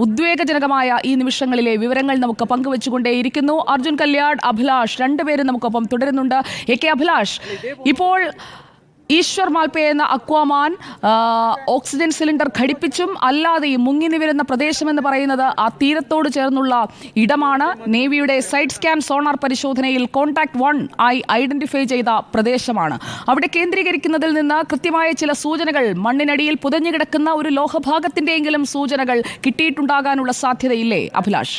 ഉദ്വേഗജനകമായ ഈ നിമിഷങ്ങളിലെ വിവരങ്ങൾ നമുക്ക് പങ്കുവെച്ചുകൊണ്ടേയിരിക്കുന്നു. അർജുൻ കല്യാൺ അഭിലാഷ് രണ്ടുപേരും നമുക്കൊപ്പം തുടരുന്നുണ്ട്. എ കെ അഭിലാഷ് ഇപ്പോൾ ഈശ്വർ മാൽപേ എന്ന അക്വാമാൻ ഓക്സിജൻ സിലിണ്ടർ ഘടിപ്പിച്ചും അല്ലാതെയും മുങ്ങി നിവരുന്ന പ്രദേശമെന്ന് പറയുന്നത് ആ തീരത്തോട് ചേർന്നുള്ള ഇടമാണ്. നേവിയുടെ സൈഡ് സ്കാൻ സോണാർ പരിശോധനയിൽ കോൺടാക്ട് വൺ ആയി ഐഡന്റിഫൈ ചെയ്ത പ്രദേശമാണ്. അവിടെ കേന്ദ്രീകരിക്കുന്നതിൽ നിന്ന് കൃത്യമായ ചില സൂചനകൾ മണ്ണിനടിയിൽ പുതഞ്ഞുകിടക്കുന്ന ഒരു ലോഹഭാഗത്തിന്റെയെങ്കിലും സൂചനകൾ കിട്ടിയിട്ടുണ്ടാകാനുള്ള സാധ്യതയില്ലേ അഭിലാഷ്?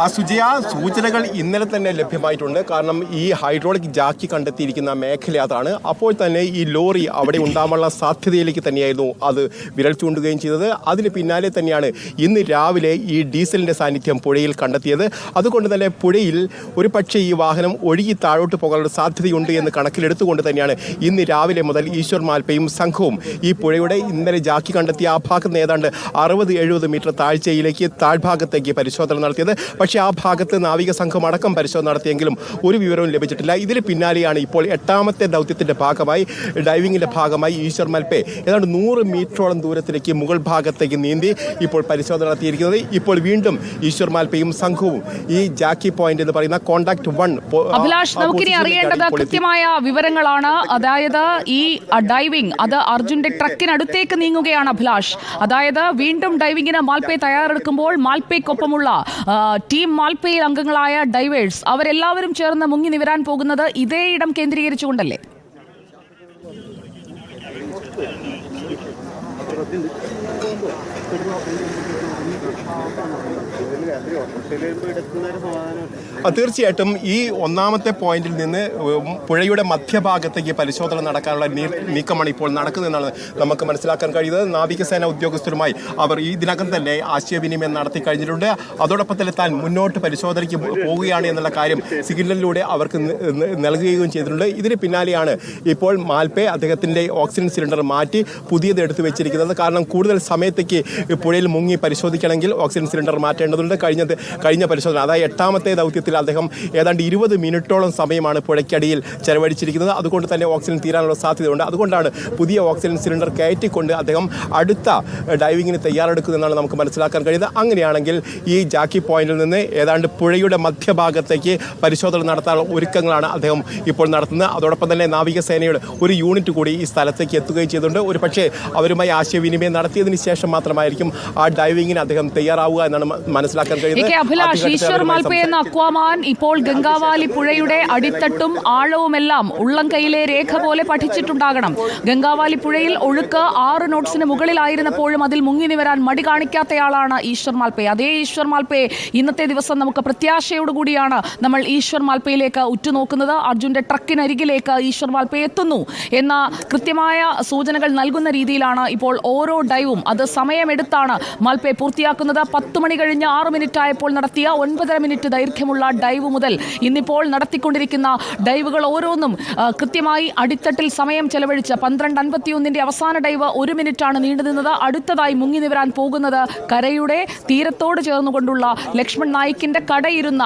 ആ സുജയ സൂചനകൾ ഇന്നലെ തന്നെ ലഭ്യമായിട്ടുണ്ട്. കാരണം ഈ ഹൈഡ്രോളിക് ജാക്കി കണ്ടെത്തിയിരിക്കുന്ന മേഖല അതാണ് അപ്പോൾ തന്നെ ഈ ലോറി അവിടെ ഉണ്ടാവാനുള്ള സാധ്യതയിലേക്ക് തന്നെയായിരുന്നു അത് വിരൽ ചൂണ്ടുകയും ചെയ്തത്. അതിന് പിന്നാലെ തന്നെയാണ് ഇന്ന് രാവിലെ ഈ ഡീസലിന്റെ സാന്നിധ്യം പുഴയിൽ കണ്ടെത്തിയത്. അതുകൊണ്ട് തന്നെ പുഴയിൽ ഒരു പക്ഷേ ഈ വാഹനം ഒഴുകി താഴോട്ട് പോകാനുള്ള സാധ്യതയുണ്ട് എന്ന് കണക്കിലെടുത്തുകൊണ്ട് തന്നെയാണ് ഇന്ന് രാവിലെ മുതൽ ഈശ്വർ മാൽപ്പയും സംഘവും ഈ പുഴയുടെ ഇന്നലെ ജാക്കി കണ്ടെത്തിയ ആ ഭാഗത്ത് നിന്ന് ഏതാണ്ട് അറുപത് എഴുപത് മീറ്റർ താഴ്ചയിലേക്ക് താഴ്ഭാഗത്തേക്ക് പരിശോധന നടത്തിയത്. പക്ഷേ ആ ഭാഗത്ത് നാവിക സംഘം അടക്കം പരിശോധന നടത്തിയെങ്കിലും ഒരു വിവരവും ലഭിച്ചിട്ടില്ല. ഇതിന് പിന്നാലെയാണ് ഇപ്പോൾ എട്ടാമത്തെ ദൗത്യത്തിന്റെ ഭാഗമായി ഡൈവിങ്ങിന്റെ ഭാഗമായി ഈശ്വർ മൽപ്പെ ഏതാണ്ട് നൂറ് മീറ്ററോളം ദൂരത്തിലേക്ക് മുകൾ ഭാഗത്തേക്ക് നീന്തി ഇപ്പോൾ പരിശോധന നടത്തിയിരിക്കുന്നത്. ഇപ്പോൾ വീണ്ടും ഈശ്വർ മാൽപ്പയും സംഘവും ഈ ജാക്കി പോയിന്റ് എന്ന് പറയുന്ന കോണ്ടാക്ട് വൺ അഭിലാഷ് നമുക്കിനി അറിയേണ്ടത് കൃത്യമായ വിവരങ്ങളാണ്. അതായത് ഈ ഡൈവിംഗ് അത് അർജുന്റെ ട്രക്കിനടുത്തേക്ക് നീങ്ങുകയാണ് അഭിലാഷ്. അതായത് വീണ്ടും ഡൈവിങ്ങിന് മാൽപേ തയ്യാറെടുക്കുമ്പോൾ മാൽപ്പേക്കൊപ്പമുള്ള ആ, ടീം മാൽപ്പയിൽ അംഗങ്ങളായ ഡൈവേഴ്സ് അവരെല്ലാവരും ചേർന്ന് മുങ്ങി നിവരാൻ പോകുന്നത് ഇതേ ഇടം കേന്ദ്രീകരിച്ചുകൊണ്ടല്ലേ? ആ, തീർച്ചയായിട്ടും ഈ ഒന്നാമത്തെ പോയിന്റിൽ നിന്ന് പുഴയുടെ മധ്യഭാഗത്തേക്ക് പരിശോധന നടക്കാനുള്ള നീക്കമാണ് ഇപ്പോൾ നടക്കുന്നതെന്നാണ് നമുക്ക് മനസ്സിലാക്കാൻ കഴിയുന്നത്. നാവികസേന ഉദ്യോഗസ്ഥരുമായി അവർ ഇതിനകം തന്നെ ആശയവിനിമയം നടത്തി കഴിഞ്ഞിട്ടുണ്ട്. അതോടൊപ്പം തന്നെ താൻ മുന്നോട്ട് പരിശോധനയ്ക്ക് പോവുകയാണ് എന്നുള്ള കാര്യം സിഗ്നലിലൂടെ അവർക്ക് നൽകുകയും ചെയ്തിട്ടുണ്ട്. ഇതിന് പിന്നാലെയാണ് ഇപ്പോൾ മാൽപേ അദ്ദേഹത്തിന്റെ ഓക്സിജൻ സിലിണ്ടർ മാറ്റി പുതിയത് എടുത്തു വെച്ചിരിക്കുന്നത്. കാരണം കൂടുതൽ സമയത്തേക്ക് പുഴയിൽ മുങ്ങി പരിശോധിക്കണമെങ്കിൽ ഓക്സിജൻ സിലിണ്ടർ മാറ്റേണ്ടതുണ്ട്. കഴിഞ്ഞ കഴിഞ്ഞ പരിശോധന. അതായത് എട്ടാമത്തെ ദൗത്യത്തിൽ അദ്ദേഹം ഏതാണ്ട് ഇരുപത് മിനിറ്റോളം സമയമാണ് പുഴയ്ക്കടിയിൽ ചെലവഴിച്ചിരിക്കുന്നത്. അതുകൊണ്ട് തന്നെ ഓക്സിജൻ തീരാനുള്ള സാധ്യതയുണ്ട്. അതുകൊണ്ടാണ് പുതിയ ഓക്സിജൻ സിലിണ്ടർ കയറ്റിക്കൊണ്ട് അദ്ദേഹം അടുത്ത ഡൈവിങ്ങിന് തയ്യാറെടുക്കുന്നതെന്നാണ് നമുക്ക് മനസ്സിലാക്കാൻ കഴിയുന്നത്. അങ്ങനെയാണെങ്കിൽ ഈ ജാക്കി പോയിന്റിൽ നിന്ന് ഏതാണ്ട് പുഴയുടെ മധ്യഭാഗത്തേക്ക് പരിശോധന നടത്താനുള്ള ഒരുക്കങ്ങളാണ് അദ്ദേഹം ഇപ്പോൾ നടത്തുന്നത്. അതോടൊപ്പം തന്നെ നാവികസേനയുടെ ഒരു യൂണിറ്റ് കൂടി ഈ സ്ഥലത്തേക്ക് എത്തുകയും ചെയ്തിട്ടുണ്ട്. ഒരു പക്ഷേ അവരുമായി ആശയവിനിമയം നടത്തിയതിന് ശേഷം മാത്രമായിരിക്കും ആ ഡൈവിങ്ങിന് അദ്ദേഹം തയ്യാറാവുക എന്നാണ് മ- മനസ്സിലാക്കാൻ കഴിയുന്നത് അഭിലാഷ് ഈശ്വർ മാൽപ്പ എന്ന അക്വാമാൻ ഇപ്പോൾ ഗംഗാവാലി പുഴയുടെ അടിത്തട്ടും ആഴവുമെല്ലാം ഉള്ളം കൈയിലെ രേഖ പോലെ പഠിച്ചിട്ടുണ്ടാകണം. ഗംഗാവാലി പുഴയിൽ ഒഴുക്ക് ആറ് നോട്ട്സിന് മുകളിലായിരുന്നപ്പോഴും അതിൽ മുങ്ങി നിവരാൻ മടി കാണിക്കാത്തയാളാണ് ഈശ്വർ മാൽപ്പേ. അതേ ഈശ്വർ മാൽപ്പയെ ഇന്നത്തെ ദിവസം നമുക്ക് പ്രത്യാശയോടുകൂടിയാണ് നമ്മൾ ഈശ്വർ മാൽപ്പയിലേക്ക് ഉറ്റുനോക്കുന്നത്. അർജുന്റെ ട്രക്കിനരികിലേക്ക് ഈശ്വർ മാൽപ്പേ എത്തുന്നു എന്ന കൃത്യമായ സൂചനകൾ നൽകുന്ന രീതിയിലാണ് ഇപ്പോൾ ഓരോ ഡൈവും. അത് സമയമെടുത്താണ് മാൽപ്പയെ പൂർത്തിയാക്കുന്നത്. പത്ത് മണി കഴിഞ്ഞ് ആറ് മിനിറ്റ് ആയപ്പോൾ നടത്തിയ ഒൻപതര മിനിറ്റ് ദൈർഘ്യമുള്ള ഡൈവ് മുതൽ ഇന്നിപ്പോൾ നടത്തിക്കൊണ്ടിരിക്കുന്ന ഡൈവുകൾ ഓരോന്നും കൃത്യമായി അടിത്തട്ടിൽ സമയം ചെലവഴിച്ച് പന്ത്രണ്ട് അൻപത്തിയൊന്നിന്റെ അവസാന ഡൈവ് ഒരു മിനിറ്റാണ് നീണ്ടുനിന്നത് അടുത്തതായി മുങ്ങി നിവരാൻ പോകുന്നത് കരയുടെ തീരത്തോട് ചേർന്നുകൊണ്ടുള്ള ലക്ഷ്മൺ നായിക്കിന്റെ കടയിരുന്ന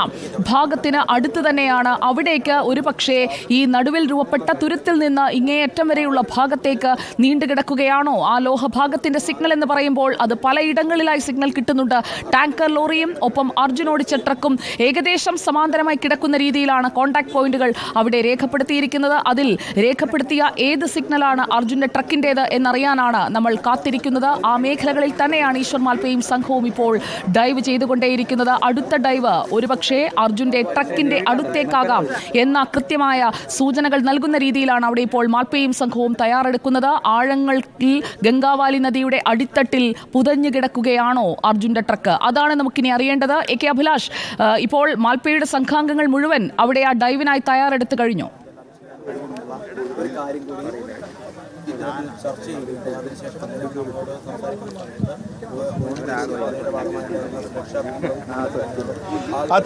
ഭാഗത്തിന് അടുത്ത് തന്നെയാണ്. അവിടേക്ക് ഒരു പക്ഷേ ഈ നടുവിൽ രൂപപ്പെട്ട തുരുത്തിൽ നിന്ന് ഇങ്ങേയറ്റം വരെയുള്ള ഭാഗത്തേക്ക് നീണ്ടുകിടക്കുകയാണോ ആ ലോഹഭാഗത്തിന്റെ സിഗ്നൽ എന്ന് പറയുമ്പോൾ അത് പലയിടങ്ങളിലായി സിഗ്നൽ കിട്ടുന്നുണ്ട്. ടാങ്കർ ലോറിയും ഒപ്പം അർജുൻ ഓടിച്ച ട്രക്കും ഏകദേശം സമാന്തരമായി കിടക്കുന്ന രീതിയിലാണ് കോൺടാക്ട് പോയിന്റുകൾ അവിടെ രേഖപ്പെടുത്തിയിരിക്കുന്നത്. അതിൽ രേഖപ്പെടുത്തിയ ഏത് സിഗ്നലാണ് അർജുന്റെ ട്രക്കിന്റേത് എന്നറിയാനാണ് നമ്മൾ കാത്തിരിക്കുന്നത്. ആ മേഖലകളിൽ തന്നെയാണ് ഈശ്വർ മാൽപ്പയും സംഘവും ഇപ്പോൾ ഡൈവ് ചെയ്തുകൊണ്ടേയിരിക്കുന്നത്. അടുത്ത ഡൈവ് ഒരുപക്ഷെ അർജുന്റെ ട്രക്കിന്റെ അടുത്തേക്കാകാം എന്ന കൃത്യമായ സൂചനകൾ നൽകുന്ന രീതിയിലാണ് അവിടെ ഇപ്പോൾ മാൽപ്പയും സംഘവും തയ്യാറെടുക്കുന്നത്. ആഴങ്ങളിൽ ഗംഗാവാലി നദിയുടെ അടിത്തട്ടിൽ പുതഞ്ഞു കിടക്കുകയാണോ അർജുന്റെ ട്രക്ക്? അതാണ് നമുക്കിനി അറിയേണ്ടത് എ കെ അഭിലാഷ് ഇപ്പോൾ മാൽപ്പയുടെ സംഘാംഗങ്ങൾ മുഴുവൻ അവിടെ ആ ഡൈവിനായി തയ്യാറെടുത്ത് കഴിഞ്ഞു. ഇതിനെപ്പറ്റി ചർച്ച ചെയ്തിട്ട് അതിനുശേഷം നമ്മളോട്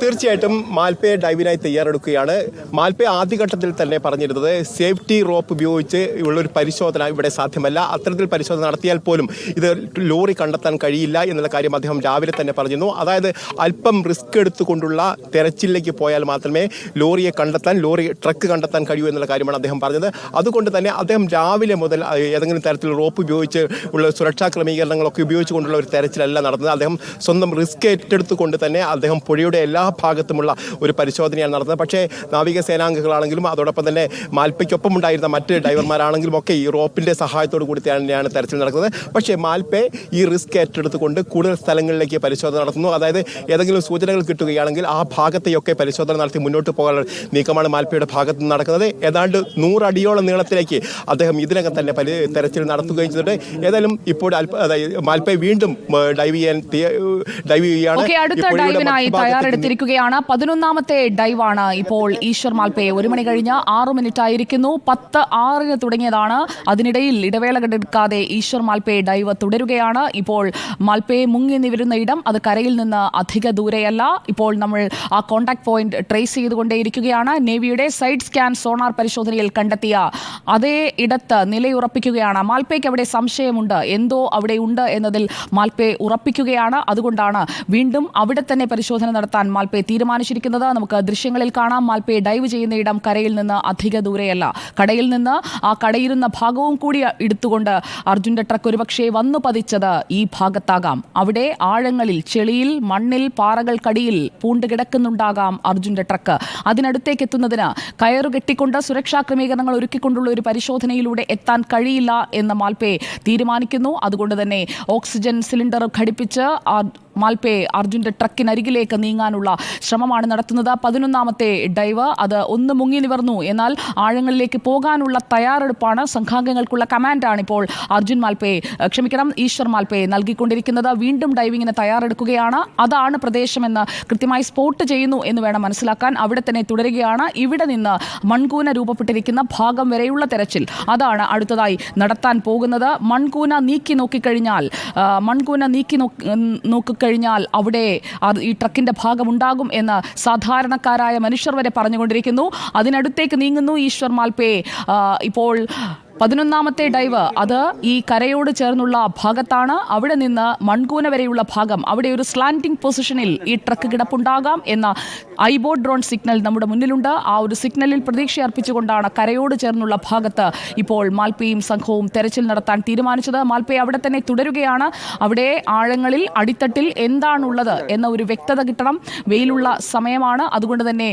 തീർച്ചയായിട്ടും മാൽപ്പയെ ഡൈവിനായി തയ്യാറെടുക്കുകയാണ്. മാൽപ്പയ ആദ്യഘട്ടത്തിൽ തന്നെ പറഞ്ഞിരുന്നത് സേഫ്റ്റി റോപ്പ് ഉപയോഗിച്ച് ഉള്ളൊരു പരിശോധന ഇവിടെ സാധ്യമല്ല. അത്തരത്തിൽ പരിശോധന നടത്തിയാൽ പോലും ഇത് ലോറി കണ്ടെത്താൻ കഴിയില്ല എന്നുള്ള കാര്യം അദ്ദേഹം രാവിലെ തന്നെ പറഞ്ഞിരുന്നു. അതായത് അല്പം റിസ്ക് എടുത്തുകൊണ്ടുള്ള തെരച്ചിലേക്ക് പോയാൽ മാത്രമേ ലോറിയെ കണ്ടെത്താൻ ലോറി ട്രക്ക് കണ്ടെത്താൻ കഴിയൂ എന്നുള്ള കാര്യമാണ് അദ്ദേഹം പറഞ്ഞത്. അതുകൊണ്ട് തന്നെ അദ്ദേഹം രാവിലെ മുതൽ ഏതെങ്കിലും തരത്തിൽ റോപ്പ് ഉപയോഗിച്ച് ഉള്ള സുരക്ഷാ ക്രമീകരണങ്ങളൊക്കെ ഉപയോഗിച്ചുകൊണ്ടുള്ള ഒരു തെരച്ചിലല്ല നടന്നത്. അദ്ദേഹം സ്വന്തം റിസ്ക് ഏറ്റെടുത്തുകൊണ്ട് തന്നെ അദ്ദേഹം പുഴയുടെ എല്ലാ ഭാഗത്തുമുള്ള ഒരു പരിശോധനയാണ് നടന്നത്. പക്ഷേ നാവികസേനാംഗങ്ങളാണെങ്കിലും അതോടൊപ്പം തന്നെ മാൽപ്പയ്ക്കൊപ്പം ഉണ്ടായിരുന്ന മറ്റ് ഡ്രൈവർമാരാണെങ്കിലും ഒക്കെ ഈ റോപ്പിന്റെ സഹായത്തോടു കൂടി തന്നെയാണ് തെരച്ചിൽ നടക്കുന്നത്. പക്ഷേ മാൽപ്പെ ഈ റിസ്ക് ഏറ്റെടുത്തുകൊണ്ട് കൂടുതൽ സ്ഥലങ്ങളിലേക്ക് പരിശോധന നടത്തുന്നു. അതായത് ഏതെങ്കിലും സൂചനകൾ കിട്ടുകയാണെങ്കിൽ ആ ഭാഗത്തെയൊക്കെ പരിശോധന നടത്തി മുന്നോട്ട് പോകാനുള്ള നീക്കമാണ് മാൽപ്പയുടെ ഭാഗത്ത് നടക്കുന്നത്. ഏതാണ്ട് നൂറടിയോളം നീളത്തിലേക്ക് അദ്ദേഹം ഇതിനകം തന്നെ പരി തെരച്ചിൽ നടത്തുകയും ചെയ്തിട്ടുണ്ട് ഏതായാലും ഇപ്പോൾ മാൽപ്പെ വീണ്ടും ഡൈവ് ചെയ്യാൻ ഡൈവ് ചെയ്യുകയാണ്. അടുത്ത ഡൈവിനായി തയ്യാറെടുത്തിരിക്കുകയാണ്. പതിനൊന്നാമത്തെ ഡൈവാണ് ഇപ്പോൾ ഈശ്വർ മാൽപ്പയെ ഒരു മണി കഴിഞ്ഞ് ആറു മിനിറ്റ് ആയിരിക്കുന്നു പത്ത് ആറിന് തുടങ്ങിയതാണ്. അതിനിടയിൽ ഇടവേള കണ്ടെടുക്കാതെ ഈശ്വർ മാൽപ്പയെ ഡൈവ് തുടരുകയാണ്. ഇപ്പോൾ മാൽപ്പയെ മുങ്ങി നിവരുന്ന ഇടം അത് കരയിൽ നിന്ന് അധിക ദൂരെയല്ല. ഇപ്പോൾ നമ്മൾ ആ കോൺടാക്ട് പോയിന്റ് ട്രേസ് ചെയ്തുകൊണ്ടേയിരിക്കുകയാണ്. നേവിയുടെ സൈഡ് സ്കാൻ സോണാർ പരിശോധനയിൽ കണ്ടെത്തിയ അതേ ഇടത്ത് നിലയുറപ്പിക്കുകയാണ് മാൽപേക്ക് അവിടെ സംശയമുണ്ട്. എന്തോ അവിടെ ഉണ്ട് എന്നതിൽ മാൽപ്പെ ഉറപ്പിക്കുകയാണ്. അതുകൊണ്ടാണ് വീണ്ടും അവിടെ തന്നെ പരിശോധന നടത്താൻ മാൽപ്പെ തീരുമാനിച്ചിരിക്കുന്നത്. നമുക്ക് ദൃശ്യങ്ങളിൽ കാണാം. മാൽപ്പെ ഡൈവ് ചെയ്യുന്ന ഇടം കരയിൽ നിന്ന് അധിക ദൂരെയല്ല. കടയിൽ നിന്ന് ആ കടയിരുന്ന ഭാഗവും കൂടി എടുത്തുകൊണ്ട് അർജുന്റെ ട്രക്ക് ഒരുപക്ഷെ വന്നു പതിച്ചത് ഈ ഭാഗത്താകാം. അവിടെ ആഴങ്ങളിൽ ചെളിയിൽ മണ്ണിൽ പാറകൾക്കടിയിൽ പൂണ്ട് കിടക്കുന്നുണ്ടാകാം അർജുന്റെ ട്രക്ക്. അതിനടുത്തേക്ക് എത്തുന്നതിന് കയറുകെട്ടിക്കൊണ്ട് സുരക്ഷാ ക്രമീകരണങ്ങൾ ഒരുക്കിക്കൊണ്ടുള്ള ഒരു പരിശോധനയിലൂടെ എത്താൻ കഴിയില്ല എന്ന മാൽപേ തീരുമാനിക്കുന്നു. അതുകൊണ്ട് തന്നെ ഓക്സിജൻ സിലിണ്ടർ ഘടിപ്പിച്ച് ആ അർജുന്റെ ട്രക്കിനരികിലേക്ക് നീങ്ങാനുള്ള ശ്രമമാണ് നടത്തുന്നത്. പതിനൊന്നാമത്തെ ഡൈവ് അത് ഒന്ന് മുങ്ങി നിവർന്നു. എന്നാൽ ആഴങ്ങളിലേക്ക് പോകാനുള്ള തയ്യാറെടുപ്പാണ് സംഘാംഗങ്ങൾക്കുള്ള കമാൻഡാണ് ഇപ്പോൾ അർജുൻ മാൽപേ. ക്ഷമിക്കണം ഈശ്വർ മാൽപേ നൽകിക്കൊണ്ടിരിക്കുന്നത്. വീണ്ടും ഡൈവിങ്ങിന് തയ്യാറെടുക്കുകയാണ്. അതാണ് പ്രദേശമെന്ന് കൃത്യമായി സ്പോട്ട് ചെയ്യുന്നു എന്ന് വേണം മനസ്സിലാക്കാൻ. അവിടെ തന്നെ തുടരുകയാണ്. ഇവിടെ നിന്ന് മൺകൂന രൂപപ്പെട്ടിരിക്കുന്ന ഭാഗം വരെയുള്ള തെരച്ചിൽ. അതാണ് അടുത്തതായി നടത്താൻ പോകുന്നത്. മൺകൂന നീക്കി നോക്കിക്കഴിഞ്ഞാൽ മൺകൂന നീക്കി നോക്കി- നോക്കിക്കഴിഞ്ഞാൽ അവിടെ ഈ ട്രക്കിന്റെ ഭാഗമുണ്ടാകും എന്ന് സാധാരണക്കാരായ മനുഷ്യർ വരെ പറഞ്ഞുകൊണ്ടിരിക്കുന്നു. അതിനടുത്തേക്ക് നീങ്ങുന്നു ഈശ്വർ മാൽപേ. ഇപ്പോൾ പതിനൊന്നാമത്തെ ഡൈവ്. അത് ഈ കരയോട് ചേർന്നുള്ള ഭാഗത്താണ്. അവിടെ നിന്ന് മൺകൂന വരെയുള്ള ഭാഗം. അവിടെ ഒരു സ്ലാൻഡിംഗ് പൊസിഷനിൽ ഈ ട്രക്ക് കിടപ്പുണ്ടാകാം എന്ന ഐബോർഡ് ഡ്രോൺ സിഗ്നൽ നമ്മുടെ മുന്നിലുണ്ട്. ആ ഒരു സിഗ്നലിൽ പ്രതീക്ഷ അർപ്പിച്ചുകൊണ്ടാണ് കരയോട് ചേർന്നുള്ള ഭാഗത്ത് ഇപ്പോൾ മാൽപ്പയും സംഘവും തെരച്ചിൽ നടത്താൻ തീരുമാനിച്ചത്. മാൽപ്പയ അവിടെ തന്നെ തുടരുകയാണ്. അവിടെ ആഴങ്ങളിൽ അടിത്തട്ടിൽ എന്താണുള്ളത് എന്ന ഒരു വ്യക്തത കിട്ടണം. വെയിലുള്ള സമയമാണ്. അതുകൊണ്ട് തന്നെ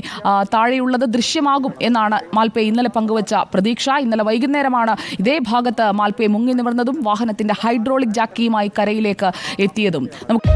താഴെയുള്ളത് ദൃശ്യമാകും എന്നാണ് മാൽപ്പെ ഇന്നലെ പങ്കുവച്ച പ്രതീക്ഷ. ഇന്നലെ വൈകുന്നേരമാണ് ഇതേ ഭാഗത്ത് മാൽപ്പയെ മുങ്ങി നിവർന്നതും വാഹനത്തിന്റെ ഹൈഡ്രോളിക് ജാക്കിയുമായി കരയിലേക്ക് എത്തിയതും. നമുക്ക്